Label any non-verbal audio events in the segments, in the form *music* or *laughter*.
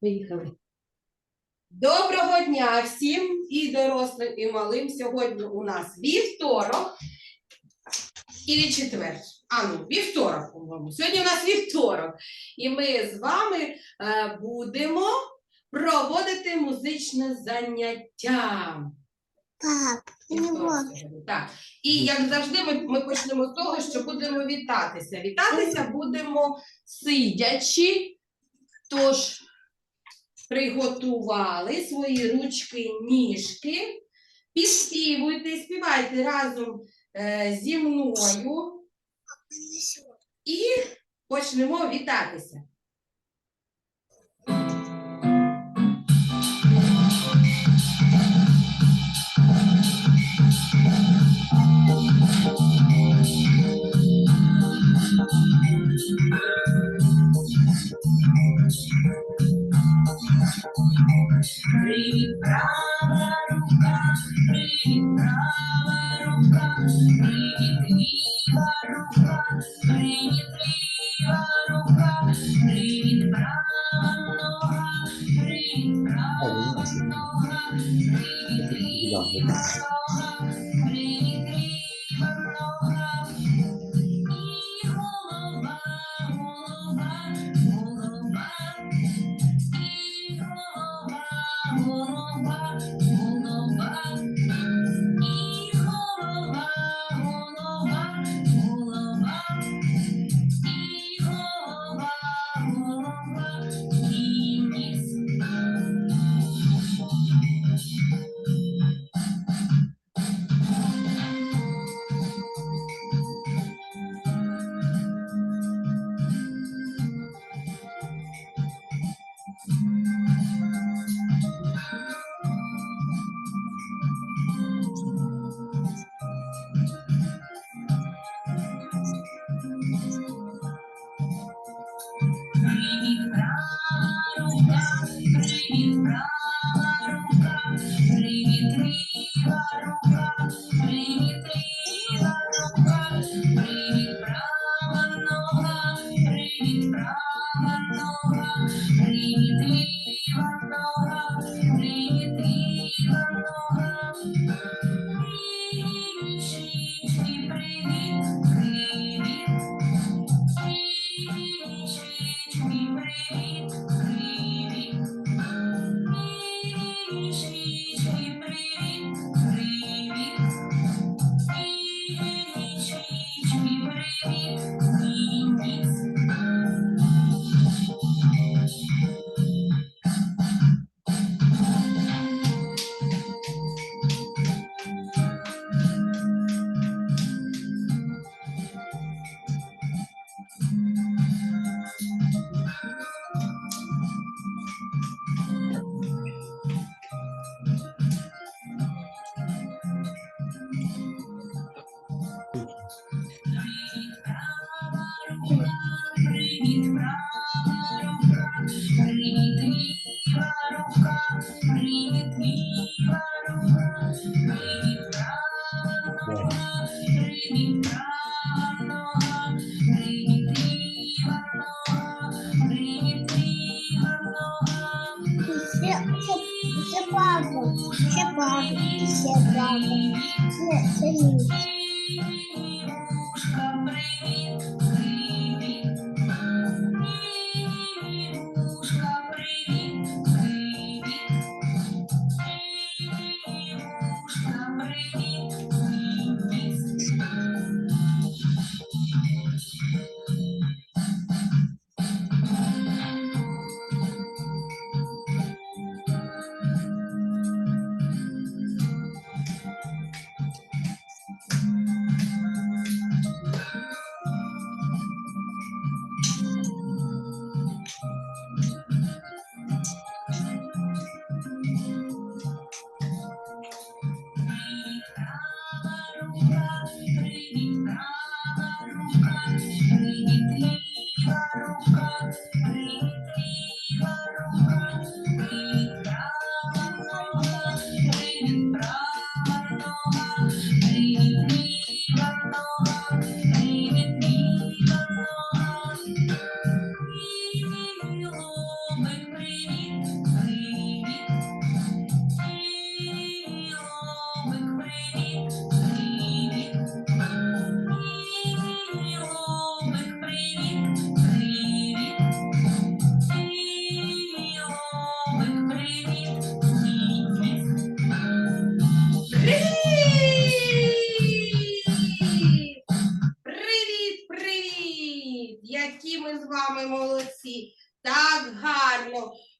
Поїхали. Доброго дня всім і дорослим, і малим. Сьогодні у нас вівторок і четвер. А ну, вівторок, по-моєму. Сьогодні у нас вівторок. І ми з вами е, будемо проводити музичне заняття. Пап, не можу. Так. І як завжди, ми, ми почнемо з того, що будемо вітатися. Вітатися будемо сидячи. Тож приготували свої ручки, ніжки. Підспівуйте, співайте разом е, зі мною і почнемо вітатися. Free Brown.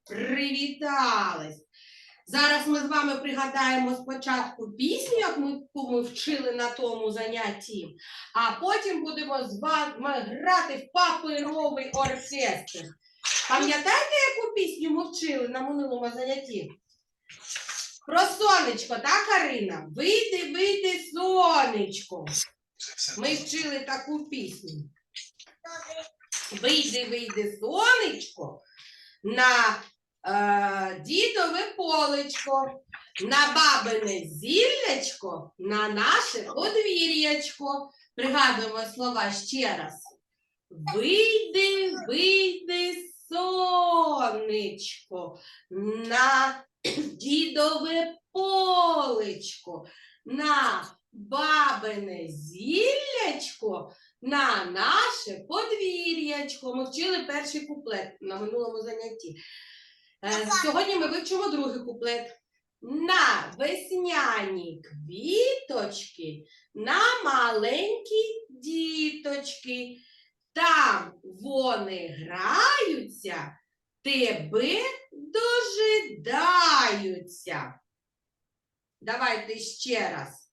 Привітались! Зараз ми з вами пригадаємо спочатку пісню, яку ми вчили на тому занятті, а потім будемо з вами грати в паперовий оркестр. Пам'ятаєте, яку пісню ми вчили на минулому занятті? Про сонечко, так, Карина? Вийди, вийди, сонечко. Ми вчили таку пісню. Вийди, вийди, сонечко, на е, дідове полечко, на бабине зіллячко, на наше подвір'ячко. Пригадуємо слова ще раз. Вийди, вийди, сонечко, на дідове полечко, на бабине зіллячко, на наше подвір'ячко. Ми вчили перший куплет на минулому занятті. Е, Сьогодні ми вивчимо другий куплет. На весняні квіточки, на маленькі діточки. Там вони граються, тебе дожидаються. Давайте ще раз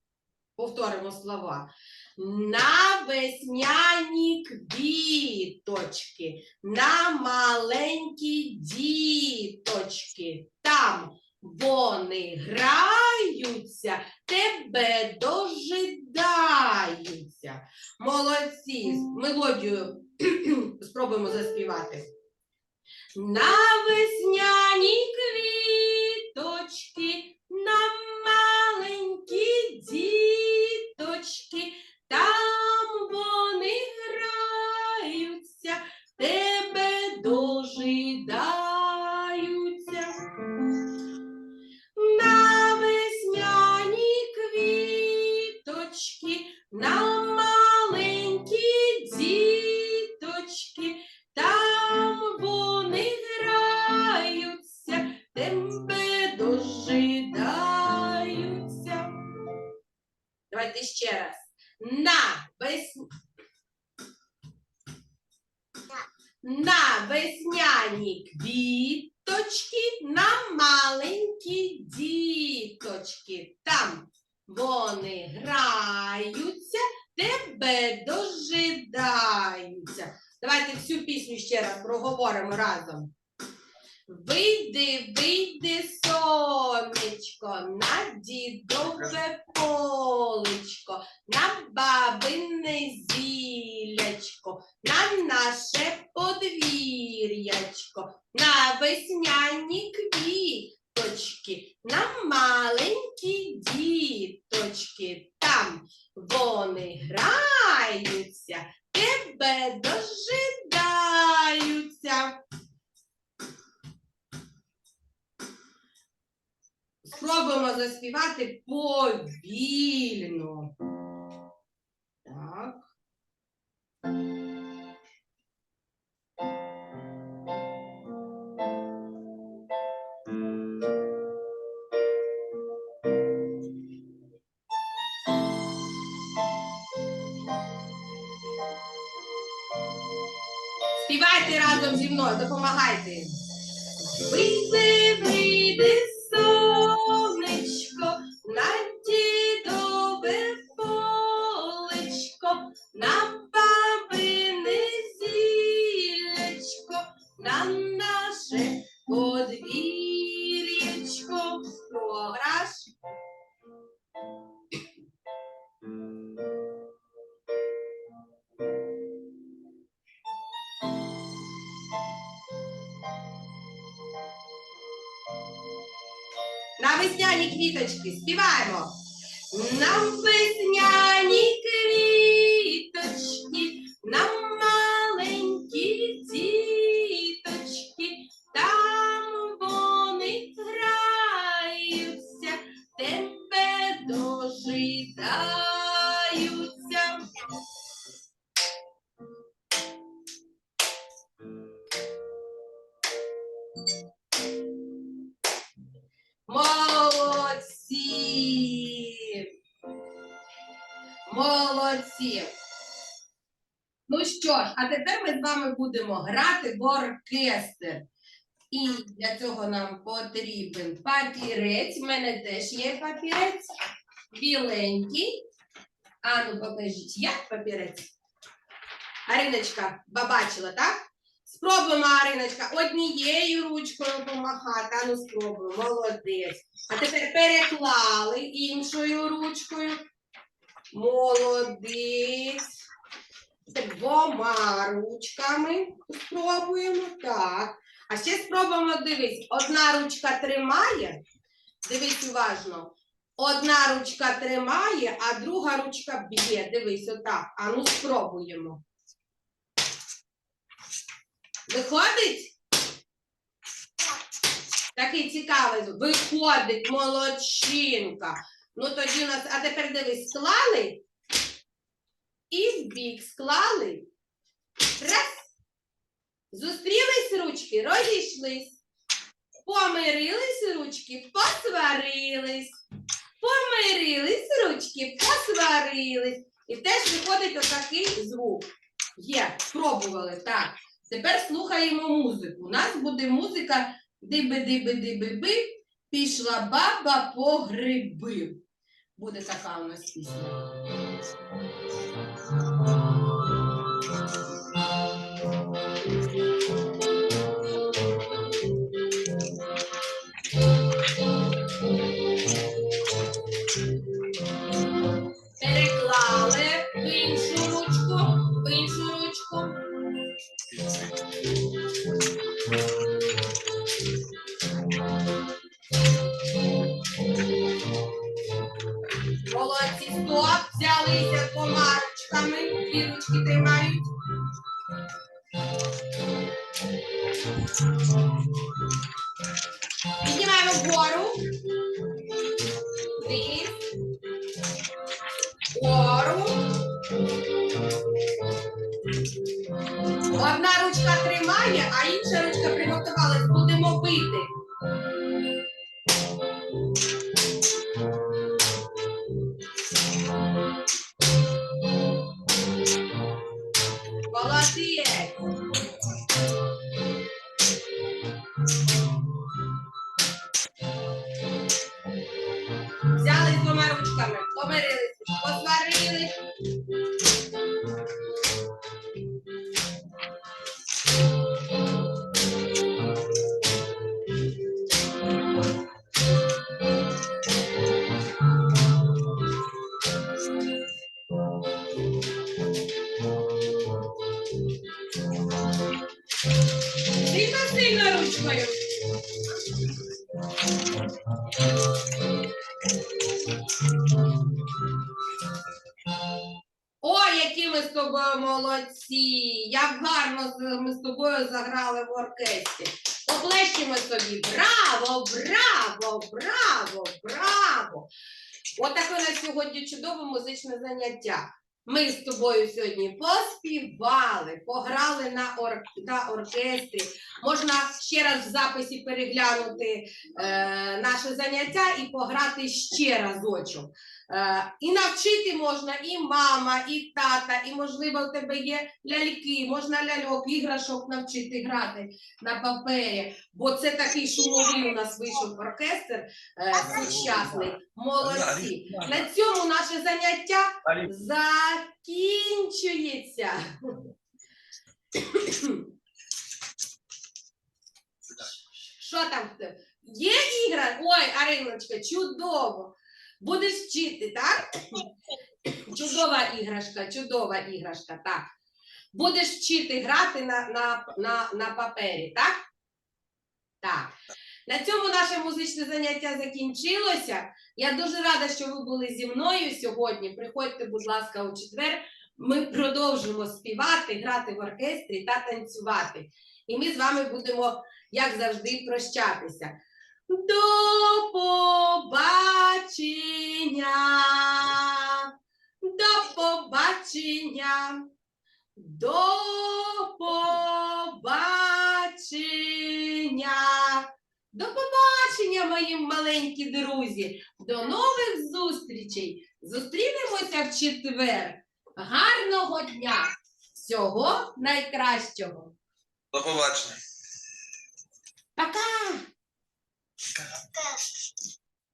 повторимо слова. На весняні квіточки, на маленькі діточки. Там вони граються, тебе дожидаються. Молодці, мелодію *clears throat* спробуємо заспівати. На весняні Давайте ще раз. На вес... На весняні квіточки, на маленькі діточки. Там вони граються, тебе дожидаються. Давайте всю пісню ще раз проговоримо разом. Вийди, вийди, сонечко, на дідове полечко, на бабине зілячко, на наше подвір'ячко, на весняні квіточки, на маленькі діточки. Там вони граються, тебе дожидаються. Спробуємо заспівати повільно. Так. Співайте разом зі мною, допомагайте. На весняні квіточки співаємо. На весняні що ж, а тепер ми з вами будемо грати в оркестр. І для цього нам потрібен папірець. У мене теж є папірець. Біленький. Ану, покажіть, як папірець. Ариночка, побачила, так? Спробуємо, Ариночка, однією ручкою помахати. Ану, спробуємо. Молодець. А тепер переклали іншою ручкою. Молодець. Двома ручками спробуємо. Так. А ще спробуємо дивись. Одна ручка тримає. Дивись уважно. Одна ручка тримає, а друга ручка б'є. Дивись, отак. А ну спробуємо. Виходить? Такий цікавий. Виходить, молодчинка. Ну тоді у нас, а тепер дивись, склали і в бік склали. Раз. Зустрілись ручки, розійшлись. Помирились ручки, посварились. Помирились ручки, посварились. І теж виходить отакий звук. Є, спробували. Так. Тепер слухаємо музику. У нас буде музика диби-диби-диби-би. Пішла баба по гриби. Буде така у нас пісня. Одна ручка тримає, а інша ручка приготувалась. Будемо бити. Ми з тобою молодці! Як гарно ми з тобою заграли в оркестрі. Поплещемо собі. Браво, браво, браво, браво! Отаке у нас сьогодні чудове музичне заняття. Ми з тобою сьогодні поспівали, пограли на, ор... на оркестрі. Можна ще раз в записі переглянути е, наше заняття і пограти ще разочок. Е, і навчити можна і мама, і тата, і, можливо, у тебе є ляльки, можна ляльок, іграшок навчити грати на папері, бо це такий шумовий у нас вийшов оркестр е, сучасний. Молодці. На цьому наше заняття закінчується. Що там? Є ігра? Ой, Ариночка, чудово. Будеш вчити, так? Чудова іграшка, чудова іграшка, так. Будеш вчити грати на, на, на, на папері, так? Так. На цьому наше музичне заняття закінчилося. Я дуже рада, що ви були зі мною сьогодні. Приходьте, будь ласка, у четвер. Ми продовжимо співати, грати в оркестрі та танцювати. І ми з вами будемо, як завжди, прощатися. До побачення. До побачення. До побачення. До побачення, мої маленькі друзі. До нових зустрічей. Зустрінемося в четвер. Гарного дня! Всього найкращого! До побачення. Пока! Пока.